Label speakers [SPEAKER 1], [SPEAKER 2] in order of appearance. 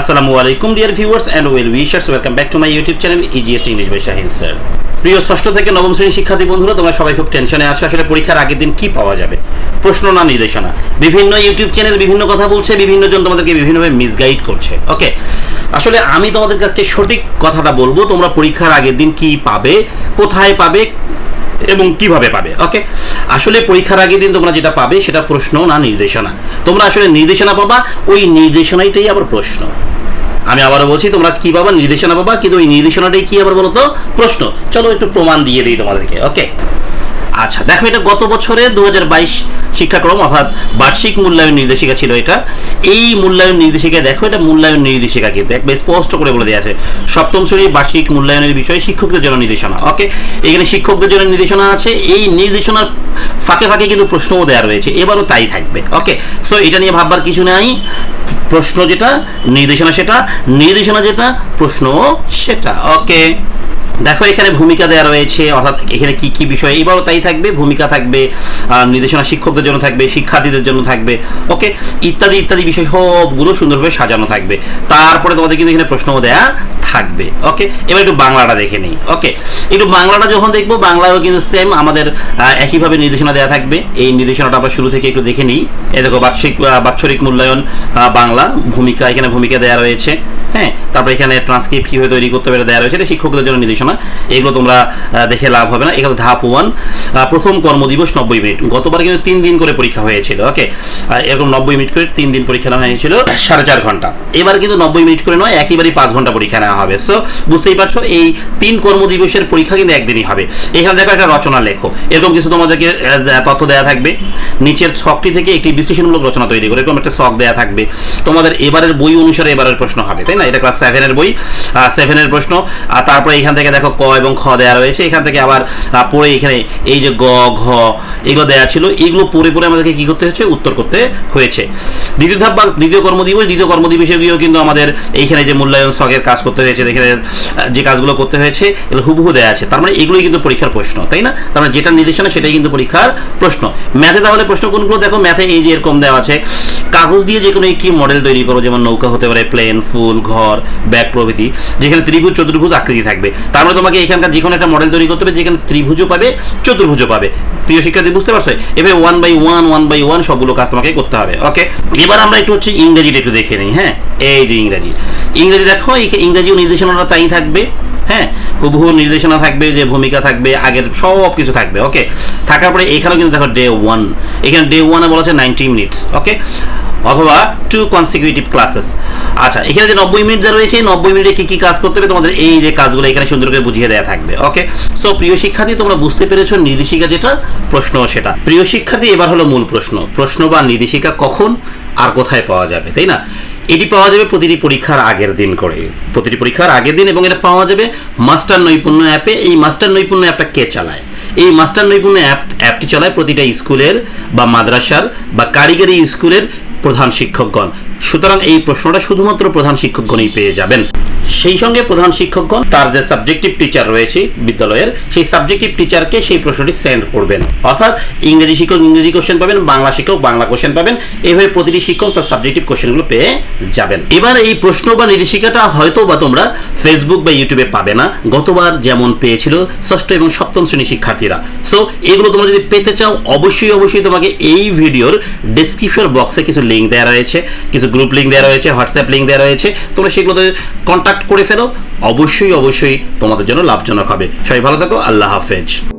[SPEAKER 1] আসসালামু আলাইকুম dear viewers and well wishers welcome back to my YouTube channel easiest English by Shahin sir প্রিয় ষষ্ঠ থেকে নবম শ্রেণির শিক্ষার্থী বন্ধুরা, তোমরা সবাই খুব টেনশনে আছো। আসলে পরীক্ষার আগের দিন কি পাওয়া যাবে? প্রশ্ন না, নির্দেশনা। বিভিন্ন ইউটিউব চ্যানেল বিভিন্ন কথা বলছে বিভিন্ন জন তোমাদেরকে বিভিন্নভাবে মিসগাইড করছে। ওকে আসলে আমি তোমাদের কাছে সঠিক কথাটা বলব, তোমরা পরীক্ষার আগের দিন কি পাবে, কোথায় পাবে এবং কীভাবে পাবে? ওকে আসলে পরীক্ষার আগের দিন তোমরা যেটা পাবে সেটা প্রশ্ন, না নির্দেশনা? তোমরা আসলে নির্দেশনা পাবা, ওই নির্দেশনাইটাই আবার প্রশ্ন। আমি আবারও বলছি, তোমরা কি পাবা? নির্দেশনা পাবা, কিন্তু ওই নির্দেশনাটাই কি আবার বলতো? প্রশ্ন। চলো একটু প্রমাণ দিয়ে দিই তোমাদেরকে ওকে আচ্ছা দেখো এটা গত বছরের দু শিক্ষাক্রম, অর্থাৎ বার্ষিক মূল্যায়ন নির্দেশিকা ছিল এটা। এই মূল্যায়ন নির্দেশিকা দেখো, এটা মূল্যায়ন নির্দেশিকা কিন্তু, একবার স্পষ্ট করে বলে দেওয়া আছে। সপ্তম শ্রেণির বার্ষিক মূল্যায়নের বিষয়ে শিক্ষকদের জন্য নির্দেশনা, ওকে? এখানে শিক্ষকদের জন্য নির্দেশনা আছে, এই নির্দেশনার ফাঁকে ফাঁকে কিন্তু প্রশ্নও দেওয়া রয়েছে, এবারও তাই থাকবে, ওকে? সো এটা নিয়ে ভাববার কিছু নাই, প্রশ্ন যেটা, নির্দেশনা সেটা, নির্দেশনা যেটা প্রশ্ন সেটা, ওকে? দেখো, এখানে ভূমিকা দেওয়া রয়েছে, অর্থাৎ এখানে কি কি বিষয় এবারও তাই থাকবে? ভূমিকা থাকবে নির্দেশনা শিক্ষকদের জন্য থাকবে, শিক্ষার্থীদের জন্য থাকবে, ওকে? ইত্যাদি ইত্যাদি বিষয় সবগুলো সুন্দরভাবে সাজানো থাকবে। তারপরে তোমাদের কিন্তু এখানে প্রশ্নও দেয়া থাকবে, ওকে? এবার একটু বাংলাটা দেখে নিই, ওকে? একটু বাংলাটা যখন দেখব বাংলাও কিন্তু সেম আমাদের একইভাবে নির্দেশনা দেওয়া থাকবে। এই নির্দেশনাটা আমরা শুরু থেকে একটু দেখে নিই। এই দেখো বার্ষিক বাৎসরিক মূল্যায়ন বাংলা, ভূমিকা, এখানে ভূমিকা দেওয়া রয়েছে। হ্যাঁ তারপরে এখানে ট্রান্সক্রিপ্ট কীভাবে তৈরি করতে পারে দেওয়া রয়েছে শিক্ষকদের জন্য নির্দেশনা। এগুলো তোমরা দেখে লাভ হবে না। এখানে ধাপ ওয়ান প্রথম কর্মদিবস নব্বই মিনিট। গতবার কিন্তু তিন দিন করে পরীক্ষা হয়েছিল, ওকে? এরকম নব্বই মিনিট করে তিন দিন পরীক্ষা নেওয়া হয়েছিল, সাড়ে চার ঘণ্টা। এবার কিন্তু নব্বই মিনিট করে নয়, একেবারেই পাঁচ ঘণ্টা পরীক্ষা নেওয়া হবে। সো বুঝতেই পারছ, এই তিন কর্মদিবসের পরীক্ষা কিন্তু একদিনই হবে। এখানে দেখো একটা রচনা লেখো। এরকম কিছু তোমাদেরকে তথ্য দেওয়া থাকবে। নিচের ছকটি থেকে একটি বিশ্লেষণমূলক রচনা তৈরি করে। এরকম একটা ছক দেওয়া থাকবে। তোমাদের এবারের বই অনুসারে এবারের প্রশ্ন হবে, তাই না? এটা ক্লাস সেভেনের বই সেভেনের প্রশ্ন। আর তারপরে এখান থেকে দেখো ক এবং খ দেওয়া রয়েছে। এখান থেকে আবার পড়ে এখানে এই যে গ, ঘ, এগুলো দেওয়া ছিল। এগুলো পড়ে পড়ে আমাদেরকে কি করতে হচ্ছে উত্তর করতে হয়েছে। দ্বিতীয় ধাপ বা দ্বিতীয় কর্মদিবস দ্বিতীয় কর্মদিবসে গিয়েও কিন্তু আমাদের এইখানে যে মূল্যায়ন ছকের কাজ করতে হয়েছে এখানে যে কাজগুলো করতে হয়েছে, এগুলো হুবহু দেওয়া আছে। তার মানে এগুলোই কিন্তু পরীক্ষার প্রশ্ন, তাই না? তার মানে যেটা নির্দেশনা, সেটাই কিন্তু পরীক্ষার প্রশ্ন। ম্যাথে তাহলে প্রশ্ন কোনগুলো? দেখো ম্যাথে এই যে এরকম দেওয়া আছে। কাগজ দিয়ে যে কোনো একটি মডেল তৈরি করো, যেমন নৌকা হতে পারে প্লেন ফুল ঘর, ব্যাগ প্রভৃতি, যেখানে ত্রিভুজ, চতুর্ভুজ আকৃতি থাকবে। তার মানে তোমাকে এখানকার যে কোনো একটা মডেল তৈরি করতে হবে, যেখানে ত্রিভুজও পাবে, চতুর্ভুজও পাবে। প্রিয় শিক্ষার্থী, বুঝতে পারছ? এভাবে one by one one by one সবগুলো কাজ তোমাকে করতে হবে ওকে এবার আমরা একটু হচ্ছে ইংরেজিটা একটু দেখে নিই হ্যাঁ? এই যে ইংরেজি। ইংরেজি দেখো, এই ইংরেজি নির্দেশনাটা তাই থাকবে হ্যাঁ? হুবহু নির্দেশনা থাকবে যে ভূমিকা থাকবে, আগের সব কিছু থাকবে ওকে থাকার পরে এখানেও কিন্তু দেখো ডে ওয়ান এখানে ডে ওয়ানে বলা আছে নাইনটি মিনিটস ওকে অথবা টু কনসিকিউটিভ ক্লাসেস আচ্ছা এখানে যে নব্বই মিনিট যা রয়েছে, নব্বই মিনিটে কি কি কাজ করতে হবে, তোমাদের এই যে কাজগুলো এখানে সুন্দর করে বুঝিয়ে দেওয়া থাকবে ওকে সো প্রিয় শিক্ষার্থী, তোমরা বুঝতে পেরেছ নির্দেশিকা যেটা, প্রশ্ন সেটা। প্রিয় শিক্ষার্থী, এবার হলো মূল প্রশ্ন। প্রশ্ন বা নির্দেশিকা কখন আর কোথায় পাওয়া যাবে, তাই না? এটি পাওয়া যাবে প্রতিটি পরীক্ষার আগের দিন করে। প্রতিটি পরীক্ষার আগের দিন এবং এটা পাওয়া যাবে মাস্টার নৈপুণ্য অ্যাপে। এই মাস্টার নৈপুণ্য অ্যাপটা কে চালায়? এই মাস্টার নৈপুণ্য অ্যাপ, অ্যাপটি চালায় প্রতিটা স্কুলের বা মাদ্রাসার বা কারিগরি স্কুলের প্রধান শিক্ষকগণ। সুতরাং এই প্রশ্নটা শুধুমাত্র প্রধান শিক্ষকগণই পেয়ে যাবেন। সেই সঙ্গে প্রধান শিক্ষকগণ, তার যে সাবজেক্টিভ টিচার রয়েছে বিদ্যালয়ের, সেই সাবজেক্টিভ টিচারকে সেই প্রশ্নটি সেন্ড করবেন। অর্থাৎ ইংরেজি শিক্ষক ইংরেজি কোশ্চেন পাবেন, বাংলা শিক্ষক বাংলা কোশ্চেন পাবেন, এভাবে প্রতিটি শিক্ষক তার সাবজেক্টিভ কোশ্চেনগুলো পেয়ে যাবেন। এবার এই প্রশ্ন বা নির্দেশিকাটা হয়তো বা তোমরা ফেসবুক বা ইউটিউবে পাবে না। গতবার যেমন পেয়েছিল ষষ্ঠ এবং সপ্তম শ্রেণির শিক্ষার্থীরা। সো এগুলো তোমরা যদি পেতে চাও, অবশ্যই অবশ্যই তোমাকে এই ভিডিওর ডেসক্রিপশন বক্সে কিছু লিঙ্ক দেওয়া রয়েছে, কিছু গ্রুপ লিঙ্ক দেওয়া রয়েছে হোয়াটসঅ্যাপ লিঙ্ক দেওয়া রয়েছে, তোমরা সেগুলোতে কন্ট্যাক্ট করে ফেলো। অবশ্যই অবশ্যই তোমাদের জন্য লাভজনক হবে। সবাই ভালো থাকো, আল্লাহ হাফেজ।